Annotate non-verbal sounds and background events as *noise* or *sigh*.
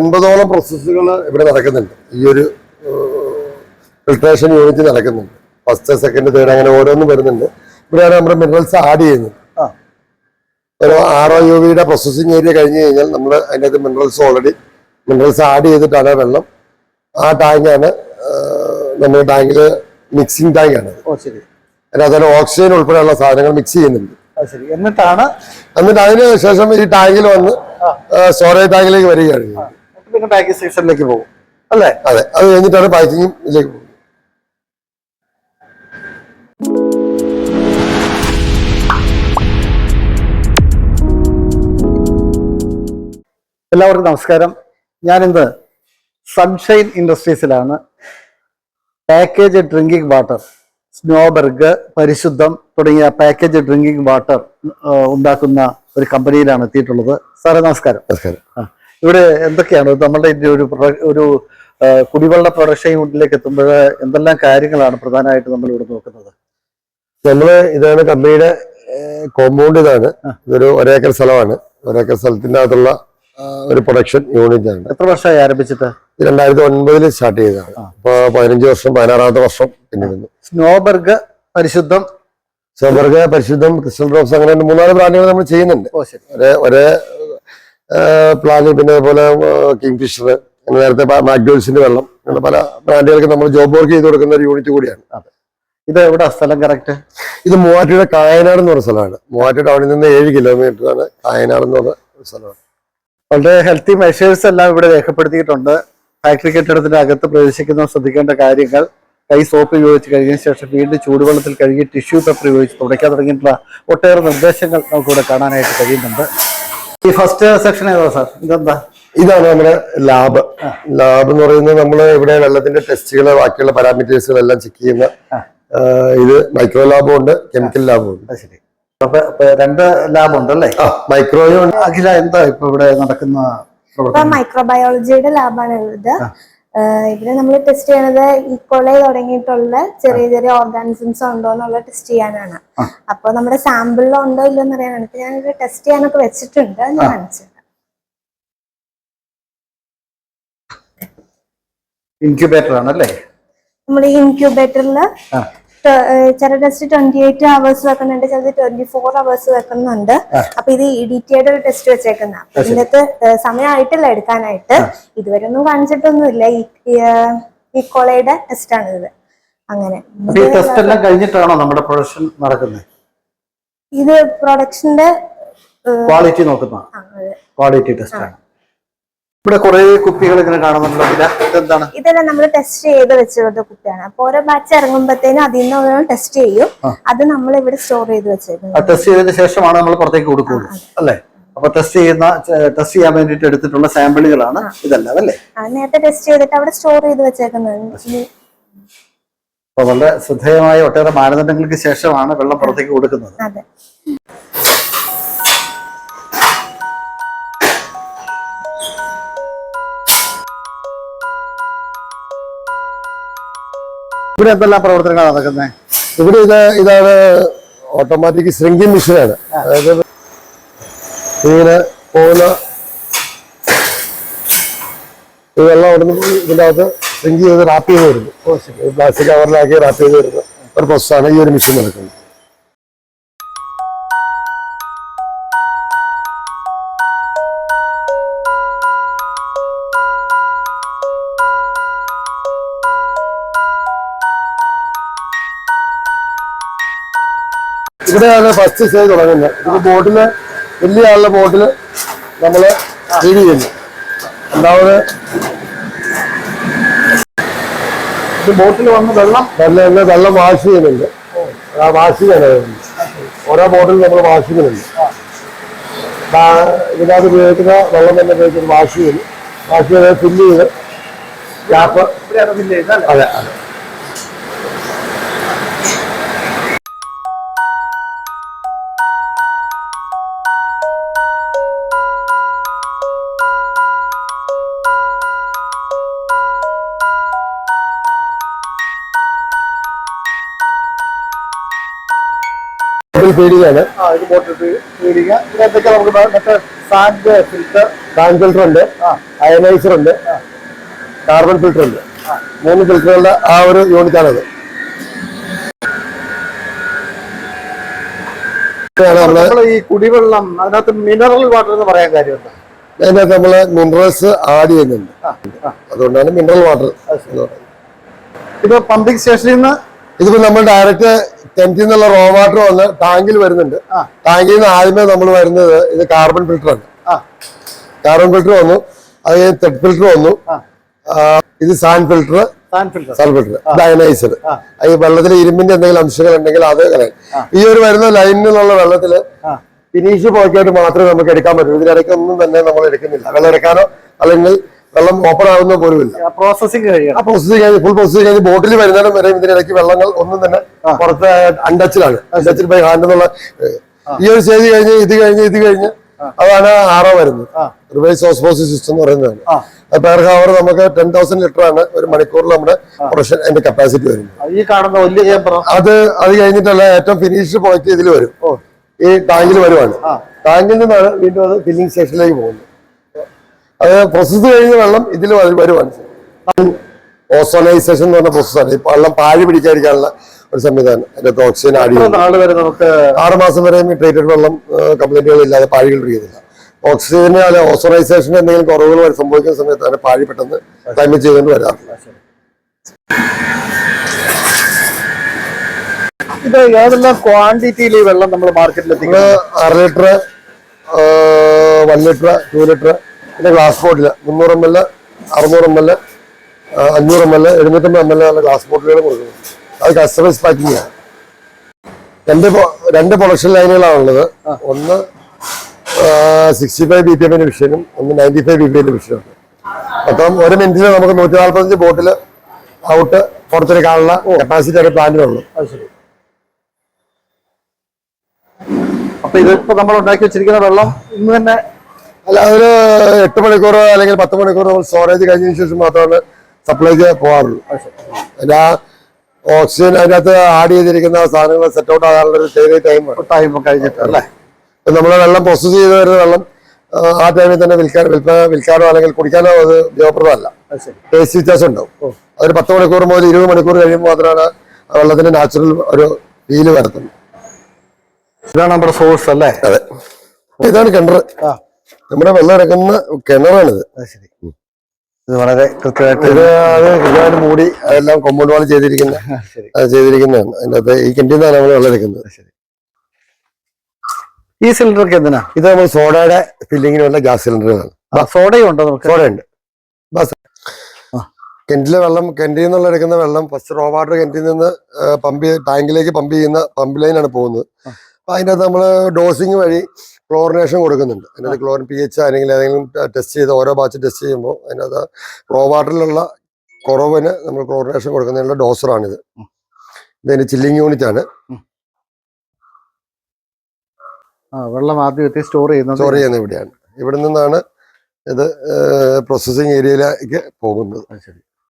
ഒൻപതോളം പ്രോസസ്സുകൾ ഇവിടെ നടക്കുന്നുണ്ട്. ഈ ഒരു ഫിൽട്രേഷൻ യൂണിറ്റ് നടക്കുന്നുണ്ട്. ഫസ്റ്റ് സെക്കൻഡ് തേർഡ് അങ്ങനെ ഓരോന്നും വരുന്നുണ്ട്. ഇവിടെയാണ് നമ്മുടെ മിനറൽസ് ആഡ് ചെയ്യുന്നത്. ഒരു ആർ ഒ യു വിയുടെ പ്രോസസ്സിങ് ഏരിയ കഴിഞ്ഞ് കഴിഞ്ഞാൽ നമ്മൾ അതിനകത്ത് മിനറൽസ് ഓൾറെഡി മിനറൽസ് ആഡ് ചെയ്തിട്ടാണ് വെള്ളം. ആ ടാങ്കാണ് നമ്മുടെ ടാങ്കിൽ മിക്സിങ് ടാങ്കാണ് അതിനകത്ത് ഓക്സിജൻ ഉൾപ്പെടെയുള്ള സാധനങ്ങൾ മിക്സ് ചെയ്യുന്നുണ്ട്. എന്നിട്ടാണ് എന്നിട്ട് അതിന് ശേഷം ഈ ടാങ്കിൽ വന്ന് സ്റ്റോറേജ് ടാങ്കിലേക്ക് വരികയാണ്. പിന്നെ പാക്കേജ് സെക്ഷനിലേക്ക് പോകും. അല്ലേ? അതെ. അത് കഴിഞ്ഞിട്ടാണ് പാക്കിങ്ങിലേക്ക് പോകുന്നത്. എല്ലാവർക്കും നമസ്കാരം. ഞാനിന്ന് സൺഷൈൻ ഇൻഡസ്ട്രീസിലാണ് പാക്കേജ് ഡ്രിങ്കിങ് വാട്ടർ സ്നോബർഗ് പരിശുദ്ധം തുടങ്ങിയ പാക്കേജ് ഡ്രിങ്കിങ് വാട്ടർ ഉണ്ടാക്കുന്ന ഒരു കമ്പനിയിലാണ് എത്തിയിട്ടുള്ളത്. സാറേ നമസ്കാരം. നമസ്കാരം. ഇവിടെ എന്തൊക്കെയാണ്? നമ്മളുടെ ഇതിന്റെ ഒരു ഒരു കുടിവെള്ള പ്രൊഡക്ഷൻ യൂണിറ്റിലേക്ക് എത്തുമ്പോൾ എന്തെല്ലാം കാര്യങ്ങളാണ് പ്രധാനമായിട്ട് നമ്മൾ ഇവിടെ നോക്കുന്നത്? നമ്മൾ ഇതാണ് കമ്പനിയുടെ കോമ്പൗണ്ട് ഇതാണ്. ഇതൊരു ഒരേക്കർ സ്ഥലമാണ്. ഒരേക്കർ സ്ഥലത്തിന്റെ അകത്തുള്ള ഒരു പ്രൊഡക്ഷൻ യൂണിറ്റ് ആണ്. എത്ര വർഷമായി ആരംഭിച്ചിട്ട്? രണ്ടായിരത്തി ഒൻപതിൽ സ്റ്റാർട്ട് ചെയ്തതാണ്. ഇപ്പൊ പതിനഞ്ച് വർഷം പതിനാറാമത്തെ വർഷം പിന്നിടുന്നു. സ്നോബർഗ് പരിശുദ്ധം? സ്നോബർഗ് പരിശുദ്ധം ക്രിസ്റ്റൽ ഡ്രോപ്സ് അങ്ങനെ മൂന്നാൽ ബ്രാൻഡുകൾ നമ്മൾ ചെയ്യുന്നുണ്ട്. ഒരേ പ്ലാന് പിന്നെ അതുപോലെ കിങ് ഫിഷർ നേരത്തെ മാക്ഡോൾസിന്റെ വെള്ളം അങ്ങനെ പല ബ്രാൻഡുകൾക്ക് നമ്മൾ ജോബ് വർക്ക് ചെയ്ത് കൊടുക്കുന്ന ഒരു യൂണിറ്റ് കൂടിയാണ്. ഇത് എവിടെ സ്ഥലം കറക്റ്റ്? ഇത് മൂവാറ്റുപുഴ കായനാട് എന്ന് പറഞ്ഞ സ്ഥലമാണ്. മൂവാറ്റുപുഴ ടൗണിൽ നിന്ന് ഏഴ് കിലോമീറ്റർ ആണ് കായനാട് എന്ന് പറഞ്ഞ സ്ഥലമാണ്. വളരെ ഹെൽത്തി മെഷേഴ്സ് എല്ലാം ഇവിടെ രേഖപ്പെടുത്തിയിട്ടുണ്ട്. ഫാക്ടറി കെട്ടിടത്തിന്റെ അകത്ത് പ്രവേശിക്കുന്ന ശ്രദ്ധിക്കേണ്ട കാര്യങ്ങൾ. കൈ സോപ്പ് ഉപയോഗിച്ച് കഴിഞ്ഞതിന് ശേഷം വീണ്ടും ചൂടുവെള്ളത്തിൽ കഴുകി ടിഷ്യൂ പേപ്പർ ഉപയോഗിച്ച് തുടയ്ക്കാൻ തുടങ്ങിയിട്ടുള്ള ഒട്ടേറെ നിർദ്ദേശങ്ങൾ നമുക്കിവിടെ കാണാനായിട്ട് കഴിയുന്നുണ്ട്. ഈ ഫസ്റ്റ് സെക്ഷൻ ഏതാ സാർ ഇതെന്താ? ഇതാണ് നമ്മുടെ ലാബ് ലാബ് എന്ന് പറയുന്നത് നമ്മൾ ഇവിടെ വെള്ളത്തിന്റെ ടെസ്റ്റുകൾ ബാക്കിയുള്ള പാരാമീറ്റേഴ്സുകൾ എല്ലാം ചെക്ക് ചെയ്യുന്ന ഇത് മൈക്രോ ലാബും ഉണ്ട് കെമിക്കൽ ലാബും ഉണ്ട്. ശരി. അപ്പൊ രണ്ട് ലാബ് ഉണ്ടല്ലേ ആ മൈക്രോയും ഉണ്ട് അഖില എന്താ ഇപ്പൊ ഇവിടെ നടക്കുന്ന മൈക്രോബയോളജിയുടെ ലാബാണ് ഇത് ഇവിടെ നമ്മൾ ടെസ്റ്റ് ചെയ്യണത് ഈക്കോളെ തുടങ്ങിയിട്ടുള്ള ചെറിയ ചെറിയ ഓർഗാനിസംസ് ഉണ്ടോ എന്നുള്ള ടെസ്റ്റ് ചെയ്യാനാണ്. അപ്പോൾ അപ്പൊ നമ്മുടെ സാമ്പിളിൽ ഉണ്ടോ ഇല്ലോ എന്ന് അറിയാനാണ് ഇപ്പൊ ഞാനിത് ടെസ്റ്റ് ചെയ്യാനൊക്കെ വെച്ചിട്ടുണ്ട്. ഞാൻ കാണിച്ചിട്ടുണ്ട് ഇൻക്യൂബേറ്റർ ആണല്ലേ? നമ്മൾ ഇൻക്യൂബേറ്ററിൽ. ചില ടെസ്റ്റ് ട്വന്റി എയ്റ്റ് അവേഴ്സ് വെക്കുന്നുണ്ട് ചിലത് ട്വന്റി ഫോർ അവേഴ്സ് വെക്കുന്നുണ്ട് അപ്പൊ ഇത് ഇഡിറ്റിയുടെ ഒരു ടെസ്റ്റ് വെച്ചേക്കുന്ന. ഇതിനകത്ത് സമയമായിട്ടില്ല എടുക്കാനായിട്ട്. ഇതുവരെ ഒന്നും കാണിച്ചിട്ടൊന്നുമില്ല. ഈ ഈ കോളയുടെ ടെസ്റ്റ് ആണ് ഇത് അങ്ങനെ ടെസ്റ്റ് എല്ലാം കഴിഞ്ഞിട്ടാണോ നമ്മുടെ പ്രൊഡക്ഷൻ നടക്കുന്നത് ഇത് പ്രൊഡക്ഷന്റെ ക്വാളിറ്റി നോക്കുന്ന ക്വാളിറ്റി ടെസ്റ്റ് ആണ്. ഇവിടെ കുറെ കുപ്പികൾ ഇങ്ങനെ കാണുന്നുണ്ടല്ലോ ഇതിൽ ഇതെന്താണ്? ഇതെല്ലാം നമ്മൾ ടെസ്റ്റ് ചെയ്ത് വെച്ചിരുന്ന കുപ്പിയാണ്. അപ്പൊ ഓരോ ബാച്ച് ഇറങ്ങുമ്പോഴത്തേനും അതിൽ നിന്ന് ഓരോ ടെസ്റ്റ് ചെയ്യും അത് നമ്മൾ ഇവിടെ സ്റ്റോർ ചെയ്ത് വെച്ചേക്കുന്നത്. ടെസ്റ്റ് ചെയ്തതിന് ശേഷമാണ് നമ്മൾ പുറത്തേക്ക് കൊടുക്കുള്ളൂ അല്ലേ? അപ്പൊ ടെസ്റ്റ് ചെയ്യുന്ന ടെസ്റ്റ് ചെയ്യാൻ വേണ്ടിട്ട് എടുത്തിട്ടുള്ള സാമ്പിളുകളാണ് ഇതെല്ലാം അല്ലേ? നേരത്തെ ടെസ്റ്റ് ചെയ്തിട്ട് അവിടെ സ്റ്റോർ ചെയ്ത് വെച്ചേക്കുന്നത്. അപ്പൊ വളരെ ശ്രദ്ധേയമായ ഒട്ടേറെ മാനദണ്ഡങ്ങൾക്ക് ശേഷമാണ് വെള്ളം പുറത്തേക്ക് കൊടുക്കുന്നത്. ഇവിടെ എന്തെല്ലാം പ്രവർത്തനങ്ങളാണ് നടക്കുന്നത്? ഇവിടെ ഇത് ഇതാണ് ഓട്ടോമാറ്റിക് ശൃംഗി മെഷീനാണ് അതായത് ഇങ്ങനെ പോകുന്ന ഈ വെള്ളം അവിടുന്ന് ഇതിന്റെ അകത്ത് ശൃംഗി ചെയ്ത് റാപ്പ് ചെയ്ത് വരുന്നു. പ്ലാസ്റ്റിക് കവറിലാക്കി റാപ്പ് ചെയ്ത് വരുന്നു ഒരു പ്രോസസ്സാണ് ഈ ഒരു മെഷീൻ നടക്കുന്നത്. ഇവിടെയാണ് ഫസ്റ്റ് സ്റ്റേജ് തുടങ്ങുന്നത്. ഇത് ബോട്ടിൽ വലിയ ആളുടെ ബോട്ടിൽ നമ്മൾ ഫീഡ് ചെയ്യുന്നു. രണ്ടാമത് ബോട്ടിൽ വന്ന് വെള്ളം? വെള്ളം തന്നെ വെള്ളം വാഷ് ചെയ്യുന്നുണ്ട്. ആ വാഷ് ചെയ്യണം ഓരോ ബോട്ടിലും നമ്മൾ വാഷ് ചെയ്യുന്നുണ്ട്. ഇതിനകത്ത് ഉപയോഗിക്കുന്ന വെള്ളം തന്നെ ഉപയോഗിച്ചിട്ട് വാഷ് ചെയ്യുന്നു. വാഷ് ചെയ്ത് ഫില്ല് ചെയ്ത് ഗ്യാപ്പ് അതെ അതെ. ബോട്ടിൽ ഫീഡിങ്ങാണ് ആ ഇത് ബോട്ടിൽ ഫീഡിങ് ഇതൊക്കെ നമുക്ക് മറ്റേ സാൻഡ് ഫിൽറ്റർ സാൻഡ് ഫിൽറ്റർ ഉണ്ട്. അയനൈസർ ഉണ്ട്. കാർബൺ ഫിൽറ്റർ ഉണ്ട്. മൂന്ന് ഫിൽറ്ററുകളുടെ ആ ഒരു യൂണിറ്റാണത് ഈ കുടിവെള്ളം അതിനകത്ത് മിനറൽ വാട്ടർ എന്ന് പറയാൻ കാര്യമുണ്ട്? അതിനകത്ത് നമ്മൾ മിനറൽസ് ആഡ് ചെയ്യുന്നുണ്ട്. അതുകൊണ്ടാണ് മിനറൽ വാട്ടർ ഇത് പമ്പിംഗ് സ്റ്റേഷനിൽ നിന്ന് ഇതിപ്പോ നമ്മൾ ഡയറക്റ്റ് ടെന്റിൽ നിന്നുള്ള റോ വാട്ടർ വന്ന് ടാങ്കിൽ വരുന്നുണ്ട്. ടാങ്കിൽ നിന്ന് ആദ്യമേ നമ്മൾ വരുന്നത് ഇത് കാർബൺ ഫിൽറ്റർ ആണ്. കാർബൺ ഫിൽറ്റർ വന്നു. അത് കഴിഞ്ഞ് തെഡ് ഫിൽറ്റർ വന്നു. ഇത് sand filter sand filter deionizer ഈ വെള്ളത്തിൽ ഇരുമ്പിന്റെ എന്തെങ്കിലും അംശങ്ങൾ ഉണ്ടെങ്കിൽ അത് ഈ ഒരു വരുന്ന ലൈനിലുള്ള വെള്ളത്തിൽ ഫിനിഷ് പോയിക്കായിട്ട് മാത്രമേ നമുക്ക് എടുക്കാൻ പറ്റൂ. ഇതിനിടയ്ക്ക് ഒന്നും തന്നെ നമ്മൾ എടുക്കുന്നില്ല. വെള്ളം എടുക്കാനോ അല്ലെങ്കിൽ വെള്ളം ഓപ്പൺ ആവുന്ന പോലുമില്ല. പ്രോസസ്സിംഗ് ആ പ്രോസസ്സിംഗ് പ്രോസസ് കഴിഞ്ഞ് ഫുൾ പ്രോസസ് കഴിഞ്ഞ് ബോട്ടിൽ വരുന്നതിനും വരെ ഇതിനിടയ്ക്ക് വെള്ളങ്ങൾ ഒന്നും തന്നെ പുറത്ത് അൺടച്ചിലാണ് അൺടച്ചിൽ ബൈ ഹാൻഡ് എന്നുള്ള ഈ ഒരു സ്റ്റേജ് കഴിഞ്ഞ് ഇത് കഴിഞ്ഞ് ഇത് കഴിഞ്ഞ് അതാണ് ആറോ വരുന്നത്. റിവേഴ്സ് ഓസ്മോസിസ് സിസ്റ്റം എന്ന് പറയുന്നതാണ്. പെർ ഹവർ നമുക്ക് ടെൻ തൗസൻഡ് ലിറ്റർ ആണ് ഒരു മണിക്കൂറിൽ നമ്മുടെ പ്രൊഡക്ഷൻ അതിന്റെ കപ്പാസിറ്റി വരുന്നത്. ഈ കാണുന്ന വലിയ അത് അത് കഴിഞ്ഞിട്ടല്ല ഏറ്റവും ഫിനിഷ്ഡ് പ്രൊഡക്റ്റ് ഇതിൽ വരും. ഈ ടാങ്കിൽ വരുവാണ്. ടാങ്കിൽ നിന്നാണ് വീണ്ടും അത് ഫില്ലിംഗ് സ്റ്റേഷനിലേക്ക് പോകുന്നത്. അത് പ്രോസസ്സ് കഴിഞ്ഞ വെള്ളം ഇതിൽ വരുവാണ് ഓസോണൈസേഷൻ എന്ന് പറഞ്ഞ പ്രോസസ്സാണ് ഈ വെള്ളം പാഴ് പിടിക്കാതിരിക്കാനുള്ള ഒരു സംവിധാനം. അതിന്റെ ഓക്സിജൻ ആഡ് വരെ നമുക്ക് ആറ് മാസം വരെ ട്രീറ്റഡ് വെള്ളം കംപ്ലൈന്റുകൾ ഇല്ലാതെ പാഴികൾ പിടിക്കുന്നില്ല. ഓക്സിജന് അല്ലെ ഓസോണൈസേഷൻ എന്തെങ്കിലും കുറവുകൾ സംഭവിക്കുന്ന സമയത്ത് സമയത്താണ് പാഴി പെട്ടെന്ന് ക്ലൈമറ്റ് ചെയ്തുകൊണ്ട് വരാറില്ല ഇത് ഏതെല്ലാം ക്വാണ്ടിറ്റിയിൽ വെള്ളം നമ്മൾ മാർക്കറ്റിൽ എത്തിക്കുന്നത് അര litre one litre two litre പിന്നെ ഗ്ലാസ് ബോട്ടിൽ മുന്നൂറ് എം എൽ അറുന്നൂറ് എം എൽ അഞ്ഞൂറ് എം എൽ എഴുന്നൂറ്റമ്പത് എം എൽ ഉള്ള ഗ്ലാസ് ബോട്ടിലുകൾ കൊടുക്കുന്നു അത് കസ്റ്റമൈസ് പാക്കിംഗ് ആണ്. രണ്ട് രണ്ട് പ്രൊഡക്ഷൻ ലൈനുകളാണുള്ളത് ഒന്ന് സിക്സ്റ്റി ഫൈവ് ബി പി എമ്മിന്റെ മിഷീനും ഒന്ന് നയന്റി ഫൈവ് ബി പി എമ്മിന്റെ മിഷനുണ്ട് അപ്പം ഒരു മിനിറ്റിൽ നമുക്ക് നൂറ്റി നാൽപ്പത്തഞ്ച് ബോട്ടിൽ ഔട്ട് പുറത്തെടുക്കാനുള്ള കപ്പാസിറ്റി ഒരു ശരി. അപ്പൊ ഇതിപ്പോ നമ്മൾ ഉണ്ടാക്കി വെച്ചിരിക്കുന്ന വെള്ളം ഇന്ന് തന്നെ അല്ല ഒരു എട്ട് മണിക്കൂറോ അല്ലെങ്കിൽ പത്ത് മണിക്കൂറോ നമ്മൾ സ്റ്റോറേജ് കഴിഞ്ഞതിന് ശേഷം മാത്രമാണ് സപ്ലൈക്ക് പോകാറുള്ളൂ. അല്ല ഓക്സിജൻ അതിനകത്ത് ആഡ് ചെയ്തിരിക്കുന്ന സാധനങ്ങൾ സെറ്റ് ഔട്ട് ആകാനുള്ള ഒരു ചെറിയ ടൈം ടൈം കഴിഞ്ഞിട്ട് അല്ലേ? നമ്മൾ വെള്ളം പ്രോസസ് ചെയ്ത് വരുന്ന വെള്ളം ആ, ടൈമിൽ തന്നെ വിൽക്കാൻ വിൽപ്പ വിൽക്കാനോ അല്ലെങ്കിൽ കുടിക്കാനോ അത് ഉപയോഗപ്രദമല്ല. ടേസ്റ്റ് വ്യത്യാസം ഉണ്ടാവും. അതൊരു പത്ത് മണിക്കൂർ മുതൽ ഇരുപത് മണിക്കൂർ കഴിയുമ്പോൾ മാത്രമാണ് ആ വെള്ളത്തിന് നാച്ചുറൽ ഒരു ഫീൽ വരുത്തുന്നത് ഇതാണ് നമ്മുടെ സോഴ്സ് അല്ലേ? അതെ. ഇതാണ് കിണർ നമ്മുടെ വെള്ളം ഇറക്കുന്ന കിണറാണിത്. ശരി. ഇത് വളരെ കൃത്യമായിട്ട് ഇത് അത് കൃത്യമായിട്ട് മൂടി അതെല്ലാം കൊമ്പോണ്ട് വാൾ ചെയ്തിരിക്കുന്ന *laughs* ചെയ്തിരിക്കുന്നതാണ്. അതിന്റെ അകത്ത് ഈ കിണറ്റിൽ നിന്നാണ് നമ്മൾ വെള്ളം എടുക്കുന്നത്. ശരി. ഈ സിലിണ്ടർക്ക് എന്തിനാ? ഇത് നമ്മൾ സോഡയുടെ ഫില്ലിങ്ങിനുള്ള ഗ്യാസ് സിലിണ്ടറുകളാണ് സോഡയുണ്ടോ സോഡയും ഉണ്ടോ നമുക്ക്? സോഡ ഉണ്ട് ബസ്. കിണറ്റിലെ വെള്ളം കിണറ്റിൽ നിന്നുള്ള എടുക്കുന്ന വെള്ളം ഫസ്റ്റ് റോ വാട്ടർ കിണറ്റിൽ നിന്ന് പമ്പ് ടാങ്കിലേക്ക് പമ്പ് ചെയ്യുന്ന പമ്പ് ലൈനാണ് പോകുന്നത്. അതിന്റെ നമ്മൾ ഡോസിങ് വഴി ക്ലോറിനേഷൻ കൊടുക്കുന്നുണ്ട്. അതിനകത്ത് ക്ലോറിൻ പി എച്ച് അല്ലെങ്കിൽ ഏതെങ്കിലും ടെസ്റ്റ് ചെയ്ത് ഓരോ ബാച്ച് ടെസ്റ്റ് ചെയ്യുമ്പോൾ അതിനകത്ത് റോ വാട്ടറിലുള്ള കുറവിന് നമ്മൾ ക്ലോറിനേഷൻ കൊടുക്കുന്നതിനുള്ള ഡോസറാണിത് ഇതിന്റെ ചില്ലിങ് യൂണിറ്റ് ആണ്. വെള്ളം ആദ്യം എത്തി സ്റ്റോർ ചെയ്യുന്നത് സ്റ്റോർ ചെയ്യുന്നത് ഇവിടെയാണ്. ഇവിടെ നിന്നാണ് ഇത് പ്രോസസ്സിങ് ഏരിയയിലേക്ക് പോകുന്നത്. ശരി.